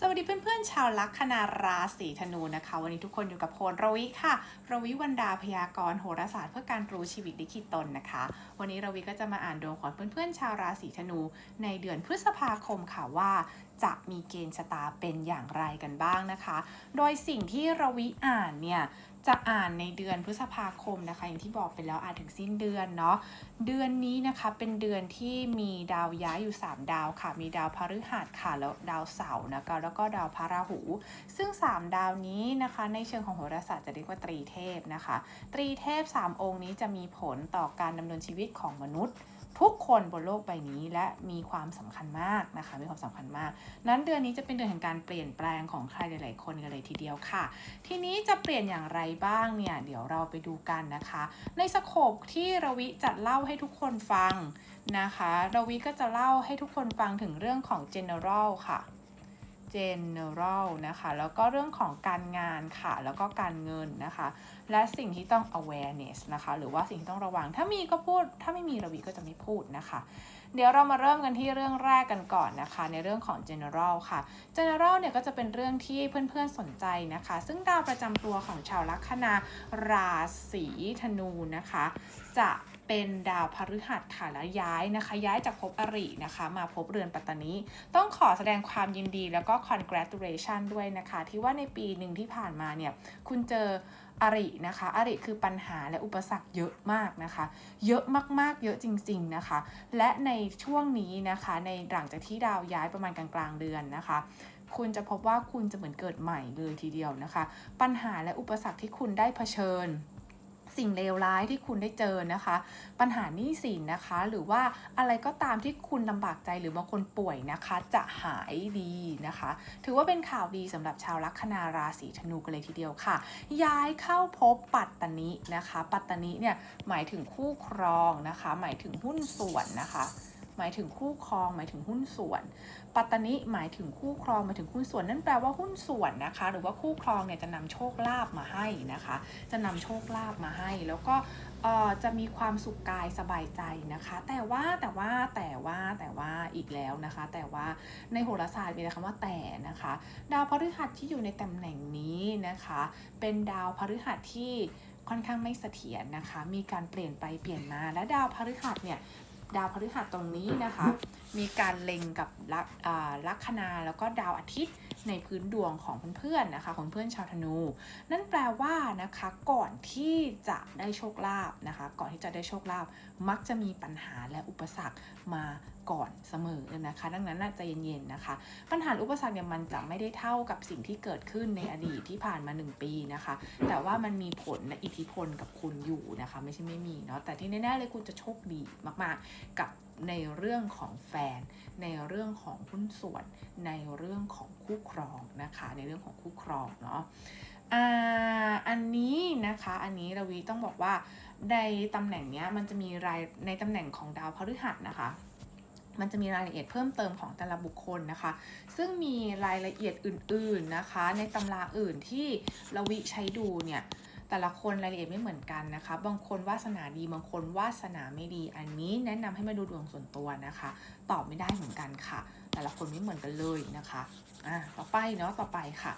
สวัสดีเพื่อนๆ ชาวลัคนาราศีธนูนะคะ วันนี้ทุกคนอยู่กับโพลรวิค่ะรวิวันดาพยากรณ์โหราศาสตร์เพื่อการรู้ชีวิตลิขิตตนนะคะ วันนี้รวิก็จะมาอ่านดวงของเพื่อนๆ ชาวราศีธนู ในเดือนพฤษภาคมค่ะว่า จะมีเกณฑ์ชะตาเป็นอย่างไรกันบ้างนะคะ โดยสิ่งที่รวิอ่านเนี่ยจะอ่านในเดือนพฤษภาคมนะคะ อย่างที่บอกไปแล้วอ่านถึงสิ้นเดือนเนาะเดือนนี้นะคะเป็นเดือนที่มีดาวย้ายอยู่ 3 ดาวค่ะ มีดาวพฤหัสค่ะแล้วดาวเสาร์นะคะแล้วก็ดาวพระราหู ซึ่ง 3 ดาวนี้นะคะ ในเชิงของโหราศาสตร์จะเรียกว่าตรีเทพนะคะ ตรีเทพ 3 องค์นี้จะมีผลต่อการดำเนินชีวิตของมนุษย์ ทุกคนบนโลกใบนี้และมีความสำคัญมากนะคะ มีความสำคัญมาก นั้นเดือนนี้จะเป็นเดือนแห่งการเปลี่ยนแปลงของใครหลาย ๆ คนกันเลยทีเดียวค่ะ ทีนี้จะเปลี่ยนอย่างไรบ้างเนี่ย เดี๋ยวเราไปดูกันนะคะ ในสโคปที่รวิจะเล่าให้ทุกคนฟังนะคะรวิก็จะเล่าให้ทุกคนฟังถึงเรื่องของ general ค่ะ general นะคะ แล้วก็เรื่องของการงานค่ะ แล้วก็การเงินนะคะ และสิ่งที่ต้อง awareness นะคะ หรือว่าสิ่งที่ต้องระวัง ถ้ามีก็พูด ถ้าไม่มีรวิก็จะไม่พูดนะคะ เดี๋ยวเรามาเริ่มกันที่เรื่องแรกกันก่อนนะคะ ในเรื่องของ general ค่ะ general เนี่ยก็จะเป็นเรื่องที่เพื่อนๆสนใจนะคะ ซึ่งดาวประจำตัวของชาวลัคนาราศีธนูนะคะ จะ เป็นดาวพฤหัสค่ะแล้วย้ายนะคะ ย้ายจากภพอรินะคะ มาภพเรือนปัตตานีต้องขอแสดงความยินดีแล้วก็ congratulation ด้วยนะคะ ที่ว่าในปีหนึ่งที่ผ่านมาเนี่ย คุณเจออรินะคะอริคือปัญหาและอุปสรรคเยอะมากนะคะ เยอะมากๆ เยอะจริง ๆนะคะ และในช่วงนี้นะคะ ในหลังจากที่ดาวย้ายประมาณกลางๆเดือนนะคะคุณจะพบว่าคุณจะเหมือนเกิดใหม่เลยทีเดียวนะคะ ปัญหาและอุปสรรคที่คุณได้เผชิญ สิ่งเลวร้ายที่คุณได้เจอนะคะ ปัญหาหนี้สินนะคะ หรือว่าอะไรก็ตามที่คุณลำบากใจหรือบางคนป่วยนะคะ จะหายดีนะคะ ถือว่าเป็นข่าวดีสำหรับชาวลัคนาราศีธนูกันเลยทีเดียวค่ะ ย้ายเข้าพบปัตตานินะคะ ปัตตานิเนี่ยหมายถึงคู่ครองนะคะ หมายถึงหุ้นส่วนนะคะ หมายถึงคู่ครอง หมายถึงหุ้นส่วน ปัตตนิหมายถึงคู่ครองหมายถึงหุ้นส่วนนั่นแปลว่าหุ้นส่วนนะคะ หรือว่าคู่ครองเนี่ยจะนำโชคลาภมาให้นะคะ จะนำโชคลาภมาให้ แล้วก็จะมีความสุขกายสบายใจนะคะ แต่ว่าแต่ว่าแต่ว่าแต่ว่าอีกแล้วนะคะ แต่ว่าในโหราศาสตร์มีแต่คำว่าแต่นะคะ ดาวพฤหัสที่อยู่ในตำแหน่งนี้นะคะ เป็นดาวพฤหัสที่ค่อนข้างไม่เสถียรนะคะ มีการเปลี่ยนไปเปลี่ยนมา และดาวพฤหัสเนี่ย ดาวพฤหัสตรงนี้นะคะมีการเล็งกับลัคอ่าลัคนาแล้วก็ดาวอาทิตย์ในพื้นดวงของเพื่อนๆนะคะของเพื่อนชาวธนู นั่นแปลว่านะคะก่อนที่จะได้โชคลาภนะคะ ก่อนที่จะได้โชคลาภมักจะมีปัญหาและอุปสรรคมาก่อนเสมอนะคะ ดังนั้นน่าจะเย็นๆนะคะ ปัญหาอุปสรรคเนี่ยมันจะไม่ได้เท่ากับสิ่งที่เกิดขึ้นในอดีตที่ผ่านมา 1 ปีนะคะ แต่ว่ามันมีผลและอิทธิพลกับคุณอยู่นะคะ ไม่ใช่ไม่มีเนาะแต่ที่แน่ๆเลยคุณจะโชคดีมากๆ กับ ในเรื่องของแฟน ในเรื่องของหุ้นส่วน ในเรื่องของคู่ครองนะคะ ในเรื่องของคู่ครองเนาะอ่าอันนี้นะคะอันนี้ระวีต้องบอกว่าในตำแหน่งเนี้ยมันจะมีรายในตำแหน่งของดาวพฤหัสนะคะมันจะมีรายละเอียดเพิ่มเติมของแต่ละบุคคลนะคะ ซึ่งมีรายละเอียดอื่นๆนะคะ ในตำราอื่นที่ระวิใช้ดูเนี่ย แต่ละคนรายละเอียดไม่เหมือนกันนะคะ บางคนวาสนาดี บางคนวาสนาไม่ดี อันนี้แนะนำให้มาดูดวงส่วนตัวนะคะ ตอบไม่ได้เหมือนกันค่ะ แต่ละคนไม่เหมือนกันเลยนะคะ อะ ต่อไปเนาะ ต่อไปค่ะ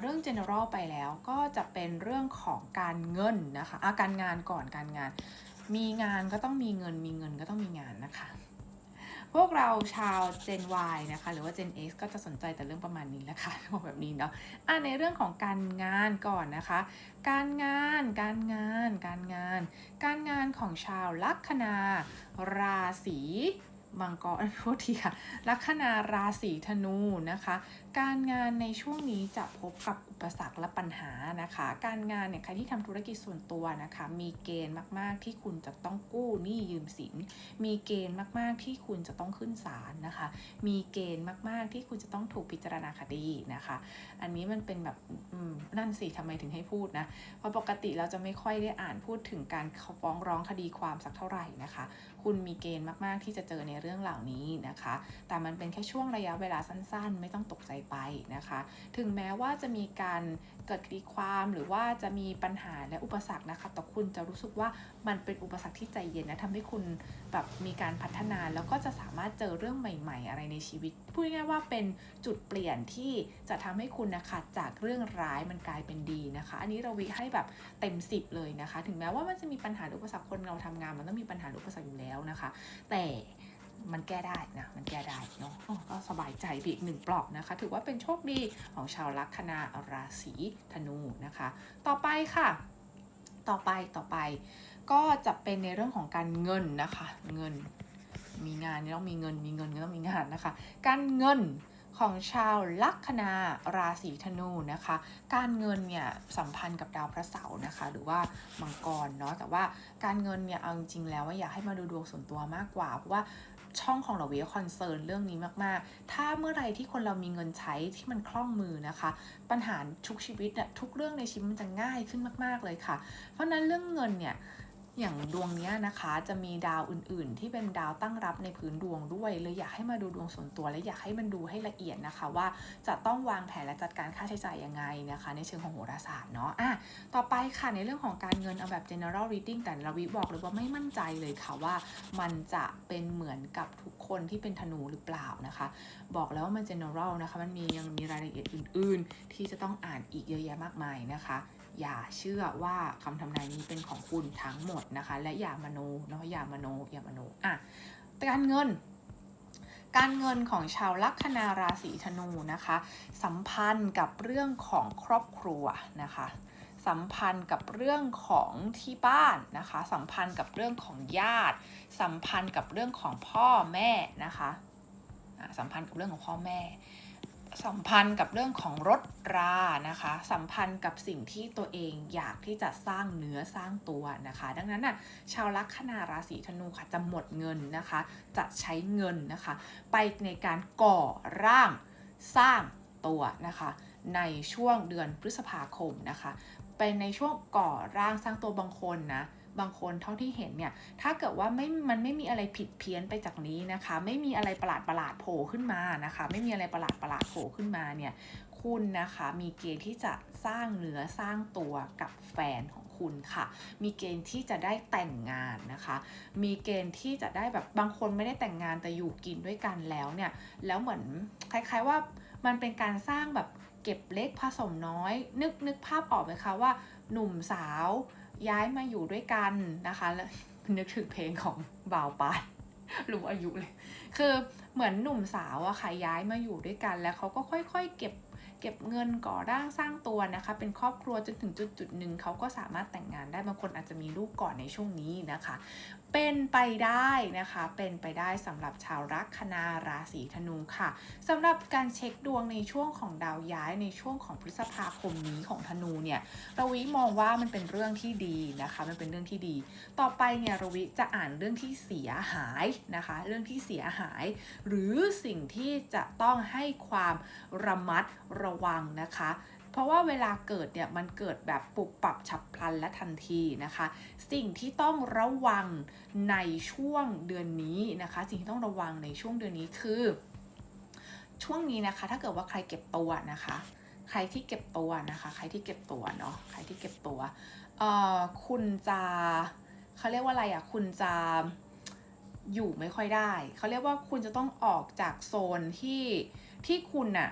เรื่อง general ไปแล้วก็จะเป็นเรื่องของการเงินนะคะอะการงานก่อนการงาน มีงานก็ต้องมีเงิน มีเงินก็ต้องมีงานนะคะ พวกเราชาว Gen Y นะคะ หรือว่า Gen X ก็จะสนใจแต่เรื่องประมาณนี้แหละค่ะบอกแบบนี้เนาะอะในเรื่องของการงานก่อนนะคะ การงาน การงาน การงาน การงานของชาวลัคนา ราศีมังกรโทษทีค่ะ ลัคนาราศีธนูนะคะการงานในช่วงนี้จะพบกับอุปสรรคและปัญหานะคะ การงานเนี่ยใครที่ทำธุรกิจส่วนตัวนะคะ มีเกณฑ์มากๆที่คุณจะต้องกู้หนี้ยืมสิน มีเกณฑ์มากๆที่คุณจะต้องขึ้นศาลนะคะ มีเกณฑ์มากๆที่คุณจะต้องถูกพิจารณาคดีนะคะ อันนี้มันเป็นแบบนั่นสิทำไมถึงให้พูดนะ เพราะปกติเราจะไม่ค่อยได้อ่านพูดถึงการฟ้องร้องคดีความสักเท่าไหร่นะคะ คุณมีเกณฑ์มากๆที่จะเจอในเรื่องเหล่านี้นะคะ แต่มันเป็นแค่ช่วงระยะเวลาสั้น ๆ ไม่ต้องตกใจไปนะคะ ถึงแม้ว่าจะมีการเกิดคดีความหรือว่าจะมีปัญหาและอุปสรรคนะคะแต่คุณจะรู้สึกว่ามันเป็นอุปสรรคที่ใจเย็นนะทำให้คุณแบบมีการพัฒนา แล้วก็จะสามารถเจอเรื่องใหม่ ๆ อะไรในชีวิตพูดง่ายๆว่าเป็นจุดเปลี่ยนที่จะทำให้คุณนะคะจากเรื่องร้ายมันกลายเป็นดีนะคะ อันนี้เราวิให้แบบเต็ม 10 เลยนะคะ ถึงแม้ว่ามันจะมีปัญหาอุปสรรคคนเราทำงาน มันต้องมีปัญหาอุปสรรคอยู่แล้วนะคะ แต่ มันแก้ได้นะ มันแก้ได้เนาะก็สบายใจไปอีกหนึ่งปลอกนะคะ ถือว่าเป็นโชคดีของชาวลัคนาราศีธนูนะคะ ต่อไปค่ะ ต่อไปต่อไป ก็จะเป็นในเรื่องของการเงินนะคะ เงิน มีงานนี่ต้องมีเงิน มีเงินก็ต้องมีงานนะคะ การเงินของชาวลัคนาราศีธนูนะคะ การเงินเนี่ยสัมพันธ์กับดาวพระเสาร์นะคะ หรือว่ามังกรเนาะแต่ว่าการเงินเนี่ยเอาจริงๆแล้วว่าอยากให้มาดูดวงส่วนตัวมากกว่าเพราะว่า ช่องของเราเวียคอนเซิร์นเรื่องนี้มากๆ ถ้าเมื่อไรที่คนเรามีเงินใช้ที่มันคล่องมือนะคะ ปัญหาทุกชีวิตเนี่ยทุกเรื่องในชีวิตมันจะง่ายขึ้นมาก ๆเลยค่ะ เพราะนั้นเรื่องเงินเนี่ย อย่างดวงนี้นะคะจะมีดาวอื่นๆ ที่เป็นดาวตั้งรับในพื้นดวงด้วยเลยอยากให้มาดูดวงส่วนตัว และอยากให้มันดูให้ละเอียดนะคะ ว่าจะต้องวางแผนและจัดการค่าใช้จ่ายยังไงนะคะ ในเชิงของโหราศาสตร์เนาะอะต่อไปค่ะในเรื่องของการเงินเอาแบบ general reading แต่เราวิบอกเลยว่าไม่มั่นใจเลยค่ะว่า มันจะเป็นเหมือนกับทุกคนที่เป็นธนูหรือเปล่านะคะ บอกแล้วว่ามัน general นะคะมันมียังมีรายละเอียดอื่น ๆ ที่จะต้องอ่านอีกเยอะแยะมากมายนะคะ อย่าเชื่อว่าคำทำนายนี้เป็นของคุณทั้งหมดนะคะ และอย่ามโนเนาะอย่ามโนอย่ามโนอะการเงิน การเงินของชาวลัคนาราศีธนูนะคะ สัมพันธ์กับเรื่องของครอบครัวนะคะสัมพันธ์กับเรื่องของที่บ้านนะคะ สัมพันธ์กับเรื่องของญาติ สัมพันธ์กับเรื่องของพ่อแม่นะคะอะสัมพันธ์กับเรื่องของพ่อแม่ สัมพันธ์กับเรื่องของรถรานะคะ สัมพันธ์กับสิ่งที่ตัวเองอยากที่จะสร้างเนื้อสร้างตัวนะคะ ดังนั้นน่ะชาวลัคนาราศีธนูค่ะจะหมดเงินนะคะ จะใช้เงินนะคะ ไปในการก่อร่างสร้างตัวนะคะ ในช่วงเดือนพฤษภาคมนะคะ เป็นในช่วงก่อร่างสร้างตัวบางคนนะ บางคนเท่าที่เห็นเนี่ยถ้าเกิดว่าไม่มันไม่มีอะไรผิดเพี้ยนไปจากนี้นะคะ ไม่มีอะไรประหลาดประหลาดโผล่ขึ้นมานะคะ ไม่มีอะไรประหลาดประหลาดโผล่ขึ้นมาเนี่ยคุณนะคะมีเกณฑ์ที่จะสร้างเนื้อสร้างตัวกับแฟนของคุณค่ะ มีเกณฑ์ที่จะได้แต่งงานนะคะ มีเกณฑ์ที่จะได้แบบบางคนไม่ได้แต่งงานแต่อยู่กินด้วยกันแล้วเนี่ยแล้วเหมือนคล้ายๆว่ามันเป็นการสร้างแบบเก็บเล็กผสมน้อย นึกนึกภาพออกไหมคะว่าหนุ่มสาว ย้ายมาอยู่ด้วยกันนะคะแล้วนึกถึงเพลงของบ่าวปานรู้อายุเลย คือเหมือนหนุ่มสาวอะค่ะย้ายมาอยู่ด้วยกัน แล้วเขาก็ค่อยๆ เก็บเก็บเงินก่อร่างสร้างตัวนะคะ เป็นครอบครัวจนถึงจุดจุดๆหนึ่งเขาก็สามารถแต่งงานได้บางคนอาจจะมีลูกก่อนในช่วงนี้นะคะ เป็นไปได้นะคะ เป็นไปได้สำหรับชาวลัคนาราศีธนูค่ะสำหรับการเช็คดวงในช่วงของดาวย้ายในช่วงของพฤษภาคมนี้ของธนูเนี่ยราวิมองว่ามันเป็นเรื่องที่ดีนะคะ มันเป็นเรื่องที่ดี ต่อไปเนี่ยราวิจะอ่านเรื่องที่เสียหายนะคะ เรื่องที่เสียหาย หรือสิ่งที่จะต้องให้ความระมัดระวังนะคะ เพราะว่าเวลาเกิดเนี่ยมันเกิดแบบปุบปรับฉับพลันและทันทีนะคะ สิ่งที่ต้องระวังในช่วงเดือนนี้นะคะ สิ่งที่ต้องระวังในช่วงเดือนนี้คือ ช่วงนี้นะคะ ถ้าเกิดว่าใครเก็บตัวนะคะ ใครที่เก็บตัวนะคะ ใครที่เก็บตัวเนาะใครที่เก็บตัวเอ่อคุณจะเขาเรียกว่าอะไรอะคุณจะอยู่ไม่ค่อยได้ เขาเรียกว่าคุณจะต้องออกจากโซนที่ที่คุณน่ะ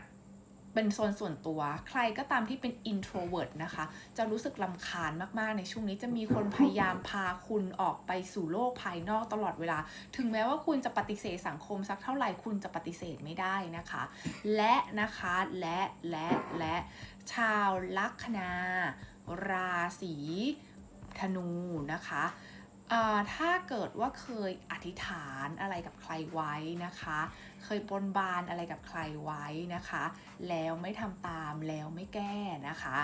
เป็นโซนส่วนตัว ใครก็ตามที่เป็น introvert นะคะ จะรู้สึกลำคาญมากๆ ในช่วงนี้จะมีคนพยายามพาคุณออกไปสู่โลกภายนอกตลอดเวลา ถึงแม้ว่าคุณจะปฏิเสธสังคมสักเท่าไหร่คุณจะปฏิเสธไม่ได้นะคะ และนะคะและและและชาวลัคนา ราศีธนูนะคะ ถ้าเกิดว่าเคยอธิษฐานอะไรกับใครไว้นะคะ เคยบนบานอะไรกับใครไว้นะคะ แล้วไม่ทำตามแล้วไม่แก้นะคะ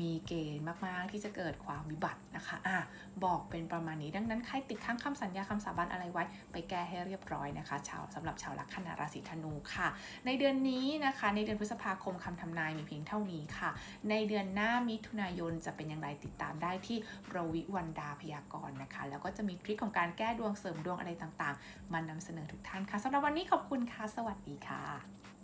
มีเกณฑ์มากๆที่จะเกิดความวิบัตินะคะอะบอกเป็นประมาณนี้ดังนั้นใครติดค้างคำสัญญาคำสาบานอะไรไว้ ไปแก้ให้เรียบร้อยนะคะชาวสำหรับชาวลัคนาราศีธนูค่ะ ในเดือนนี้นะคะ ในเดือนพฤษภาคมคำทำนายมีเพียงเท่านี้ค่ะ ในเดือนหน้ามิถุนายนจะเป็นอย่างไรติดตามได้ที่รวิวันดาพยากรณ์นะคะ แล้วก็ก็จะมีทริคของการแก้ดวงเสริมดวงอะไรต่างๆ มานำเสนอทุกท่านค่ะสำหรับวันนี้ขอบคุณค่ะ สวัสดีค่ะ